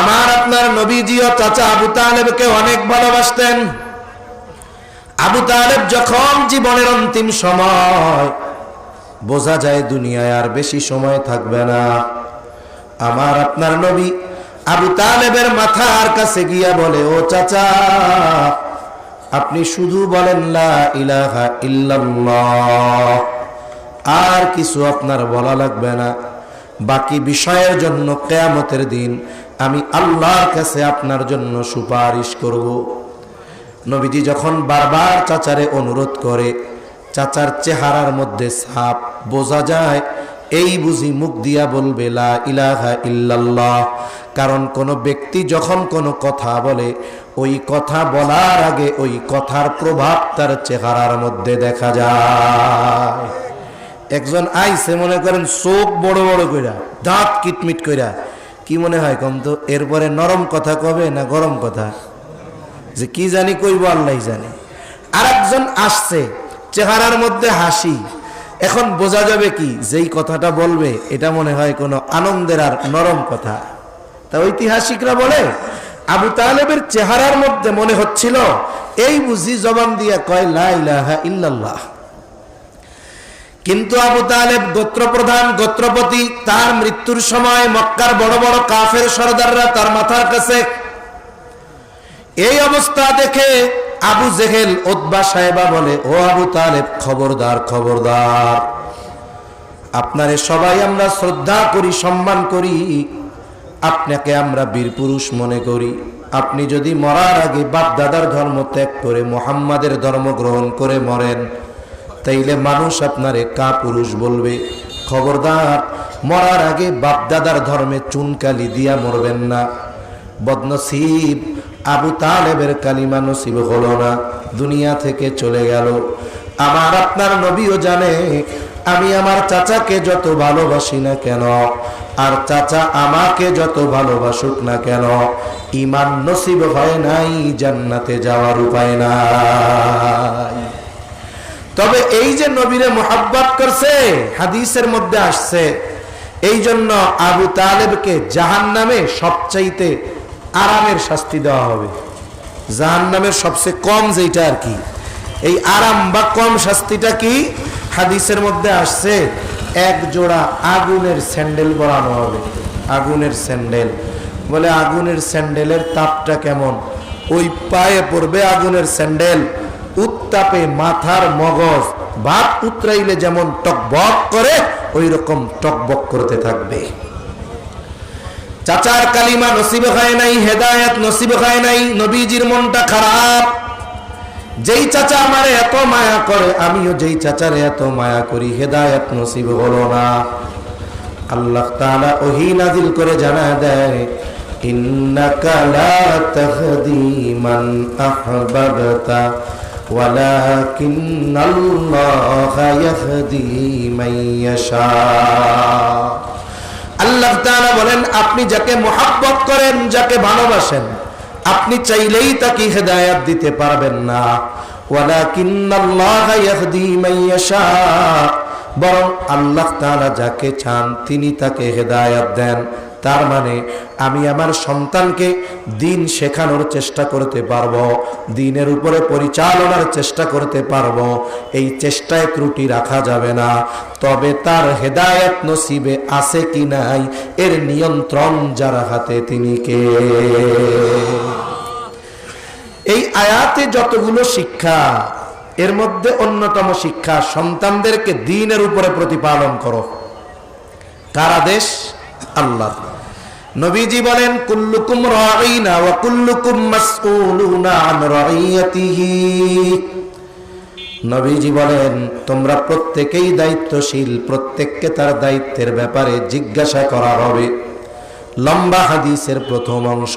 আমার আপনার নবীজি ও চাচা আবু তালেবকে অনেক ভালোবাসতেন। আবু তালেব যখন জীবনের অন্তিম সময়, বোঝা যায় দুনিয়ায় আর বেশি সময় থাকবে না। আমার আপনার নবী আবু তালেবের মাথার কাছে গিয়া বলে, ও চাচা, আপনি শুধু বলেন ইলাহা ইল্লাল্লাহ, আর কিছু আপনার বলা লাগবে না। বাকি বিষয়ের জন্য কেয়ামতের দিন আমি আল্লাহর কাছে আপনার জন্য সুপারিশ করব। নবীজি যখন বারবার চাচারে অনুরোধ করে, চাচার চেহারার মধ্যে সাপ বোঝা যায়, এই বুঝি মুখ দিয়া বলবে, লা ইলাহা ইল্লাল্লাহ। কারণ কোন ব্যক্তি যখন কোনো কথা বলে, ওই কথা বলার আগে ওই কথার প্রভাব তার চেহারার মধ্যে দেখা যায়। একজন আইসে মনে করেন, চোখ বড় বড় কইরা, দাঁত কিটমিট কইরা কি মনে হয় কম তো? এরপরে নরম কথা কবে না গরম কথা? যে কি জানি কইব আল্লাহ জানে। আর একজন আসছে, চেহারার মধ্যে হাসি। এখন বোঝা যাবে কি, যেই কথাটা বলবে, এটা মনে হয় কোনো আনন্দের আর নরম কথা। তা ঐতিহাসিকরা বলে, আবু তালেবের চেহারার মধ্যে মনে হচ্ছিল, এই বুঝি জবান দিয়া কয়, লা ইলাহা ইল্লাল্লাহ। কিন্তু আবু তালেব গোত্রপ্রধান, গোত্রপতি, তার মৃত্যুর সময় মক্কার বড় বড় কাফের সর্দাররা তার মাথার কাছে এই অবস্থা দেখে আবু জেহেল ওতবা সাহেবা বলে, ও আবু তালেব, খবরদার খবরদার। আপনারে সবাই আমরা শ্রদ্ধা করি, সম্মান করি। আপনাকে আমরা বীর পুরুষ মনে করি। আপনি যদি মরার আগে বাপ দাদার ধর্ম ত্যাগ করে, মোহাম্মদের ধর্ম গ্রহণ করে মরেন তাইলে মানুষ আপনারে কা পুরুষ বলবে। খবরদার, মরার আগে বাপ দাদার ধর্মে চুনকালি দিয়া মরবেন না। বদনসিব, আবু তালেবের কালিমা নসিব হলো না। দুনিয়া থেকে চলে গেল। আমার আপনার নবীও জানে, আমি আমার চাচাকে যত ভালোবাসি না কেন, আর চাচা আমাকে যত ভালোবাসুক না কেন, ইমান নসিব হয় নাই, জান্নাতে যাওয়ার উপায় নাই। তবে এই যে নবীরে মোহাব্বত করছে, হাদিসের মধ্যে আসছে এই জন্য আবু তালেবকে জাহান নামে সবচাইতে আরামের শাস্তি দেওয়া হবে। জাহান নামের সবচেয়ে কম যেটা আর কি। এই আরাম বা কম শাস্তিটা কি? হাদিসের মধ্যে আসছে, এক জোড়া আগুনের স্যান্ডেল পরানো হবে। আগুনের স্যান্ডেল। বলে আগুনের স্যান্ডেলের তাপটা কেমন? ওই পায়ে পড়বে আগুনের স্যান্ডেল। উত্তাপে মাথার মগজ। ভাত উতরাইলে যেমন টকবক করে ওই রকম টকবক করতে থাকবে। চাচার কালিমা নসিবে হয় নাই, হেদায়ত নসিবে হয় নাই, নবীজির মনটা খারাপ। যেই চাচা আমারে এত মায়া করে, আমিও যেই চাচারে এত মায়া করি, হেদায়ত নসিব হলো না। আল্লাহ তাআলা ওহী নাজিল করে জানা দেয়, ইন্নাকা লা তাহদি মান আহবাবতা ওয়ালাকিন্নাল্লাহা ইয়াহদি মান ইয়াশা। আল্লাহ তাআলা বলেন, আপনি যাকে মোহাব্বত করেন, যাকে ভালোবাসেন, আপনি চাইলেই তাকে হেদায়াত দিতে পারবেন না। ওয়ালাকিন্নাল্লাহা ইয়াহদি মান ইয়াশা। বরং আল্লাহ তাআলা যাকে চান, তিনি তাকে হেদায়াত দেন। তার মানে আমি আমার সন্তানকে দিন শেখানোর চেষ্টা করতে পারব, দিনের উপরে পরিচালনার চেষ্টা করতে পারব, এই চেষ্টায় ত্রুটি রাখা যাবে না। তবে তার হেদায়ত নসিবে আছে কি নাই, এর নিয়ন্ত্রণ যারা হাতে তিনি কে? এই আয়াতে যতগুলো শিক্ষা, এর মধ্যে অন্যতম শিক্ষা, সন্তানদেরকে দিনের উপরে প্রতিপালন করো। কার আদেশ আল্লাহ। নবীজি বলেন, কুল্লুকুম রাঈনা ওয়া কুল্লুকুম মাসউলুনা আন রাইয়াতিহি নবীজি বলেন, তোমরা প্রত্যেকেই দায়িত্বশীল, প্রত্যেককে তার দায়িত্বের ব্যাপারে জিজ্ঞাসা করা হবে। লম্বা হাদিসের প্রথম অংশ।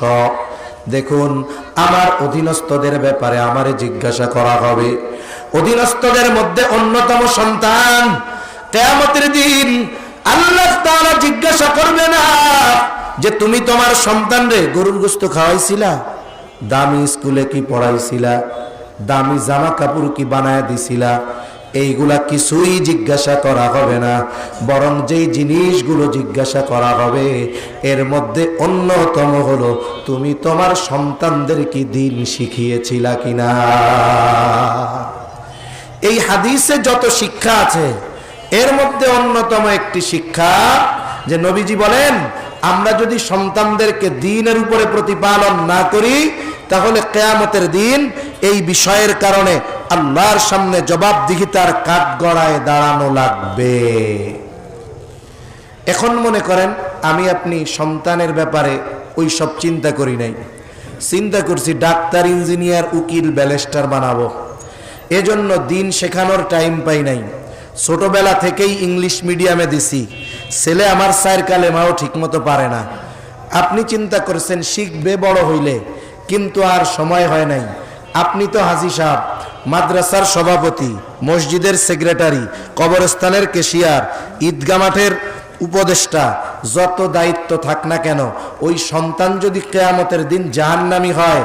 দেখুন, আমার অধীনস্থদের ব্যাপারে আমারে জিজ্ঞাসা করা হবে। অধীনস্থদের মধ্যে অন্যতম সন্তান, কেয়ামতের দিন আল্লাহ জিজ্ঞাসা করবে না। যে তুমি তোমার সন্তান রে গরুর গোস্ত খাওয়াইছিলা, দামি স্কুলে কি পড়াইছিলা, দামি জামা কাপড় কি বানায় দিছিলা, এইগুলা কিছুই জিজ্ঞাসা করা হবে না। বরং যেই জিনিসগুলো জিজ্ঞাসা করা হবে, এর মধ্যে অন্যতম হলো, তুমি তোমার সন্তানদের কি দিন শিখিয়েছিলা কিনা? এই হাদিসে যত শিক্ষা আছে, এর মধ্যে অন্যতম একটি শিক্ষা, যে নবীজি বলেন আমরা যদি সন্তানদেরকে দিনের উপরে প্রতিপালন না করি, তাহলে কেয়ামতের দিন এই বিষয়ের কারণে আল্লাহর সামনে জবাবদিহিতার কাঠ গড়ায় দাঁড়ানো লাগবে। এখন মনে করেন, আমি আপনি সন্তানের ব্যাপারে ওই সব চিন্তা করি নাই। চিন্তা করছি ডাক্তার, ইঞ্জিনিয়ার, উকিল ব্যালেস্টার বানাবো। এজন্য দিন শেখানোর টাইম পাই নাই। ছোটবেলা থেকেই ইংলিশ মিডিয়ামে দিছি। ছেলে আমার সায়ের কালেমাও ঠিকমতো পারে না। আপনি চিন্তা করছেন, শিখবে বড় হইলে, কিন্তু আর সময় হয় নাই। আপনি তো হাজি সাহ মাদ্রাসার সভাপতি, মসজিদের সেক্রেটারি, কবরস্থানের কেশিয়ার ঈদগা মাঠের উপদেষ্টা, যত দায়িত্ব থাক না কেন, ওই সন্তান যদি কেয়ামতের দিন জাহান্নামি হয়,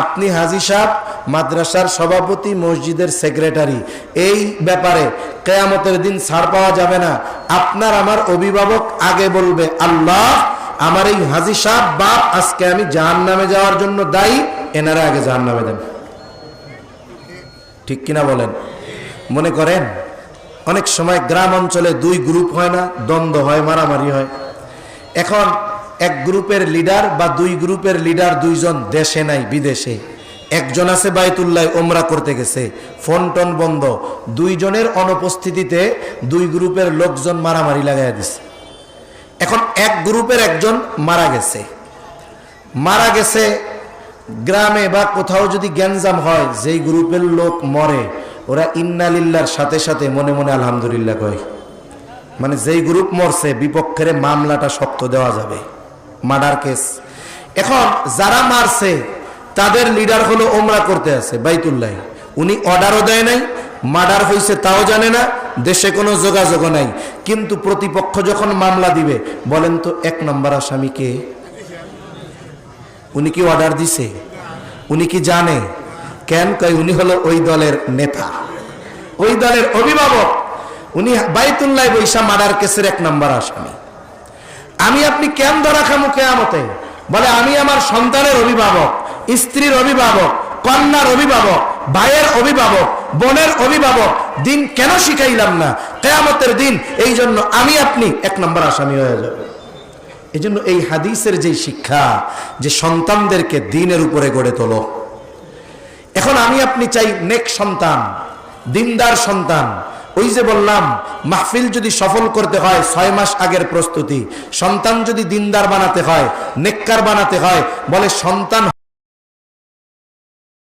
আপনি হাজি সাহেব, মাদ্রাসার সভাপতি, মসজিদের সেক্রেটারি, এই ব্যাপারে কেয়ামতের দিন ছাড় পাওয়া যাবে না। আপনার আমার অভিভাবক আগে বলবে, আল্লাহ, আমার এই হাজি সাহেব বাপ, আজকে আমি জাহান নামে যাওয়ার জন্য দায়ী, এনারা আগে জাহান নামে দেন ঠিক কিনা বলেন? মনে করেন? অনেক সময় গ্রাম অঞ্চলে দুই গ্রুপ হয় না, দ্বন্দ্ব হয়, মারামারি হয়। এখন এক গ্রুপের লিডার বা দুই গ্রুপের লিডার দুইজন দেশে নাই, বিদেশে। একজন আছে বাইতুল্লাহ ওমরা করতে গেছে। ফোন টোন বন্ধ। দুইজনের অনুপস্থিতিতে দুই গ্রুপের লোকজন মারামারি লাগাই দিছে। এখন এক গ্রুপের একজন মারা গেছে। মারা গেছে গ্রামে বা কোথাও যদি গ্যাঞ্জাম হয়, যেই গ্রুপের লোক মরে, ওরা ইন্নালিল্লার সাথে সাথে মনে মনে আলহামদুলিল্লাহ কয়। মানে যেই গ্রুপ মরছে, বিপক্ষের মামলাটা শক্ত দেওয়া যাবে। Murder case. এখন যারা মারছে, তাদের লিডার হলো ওমরা করতে আছে, বাইতুল্লাহ। উনি অর্ডারও দেয় নাই, মার্ডার হয়েছে তাও জানে না, দেশে কোনো যোগাযোগও নাই। কিন্তু প্রতিপক্ষ যখন মামলা দিবে, বলেন তো এক নম্বর আসামিকে উনি কি অর্ডার দিছে? উনি কি জানে? কেন কয় উনি হলো ওই দলের নেতা। ওই দলের অভিভাবক। উনি বাইতুল্লাহ বৈশা মার্ডার কেসের এক নম্বর আসামি। আমি আপনি কেন ধরা খামু কেয়ামতে? বলে, আমি আমার সন্তানের অভিভাবক, স্ত্রীর অভিভাবক, কন্যার অভিভাবক, ভাইয়ের অভিভাবক, বোনের অভিভাবক, দিন কেন শিখাইলাম না? কেয়ামতের দিন এই জন্য আমি আপনি এক নম্বর আসামি হয়ে যাবে এই জন্য এই হাদিসের যে শিক্ষা যে সন্তানদেরকে দিনের উপরে গড়ে তোলো। এখন আমি আপনি চাই নেক সন্তান, দিনদার সন্তান, ওই যে বললাম, মাহফিল যদি সফল করতে হয়, ছয় মাস আগের প্রস্তুতি। সন্তান যদি দিনদার বানাতে হয়, নেককার বানাতে হয়, বলে সন্তান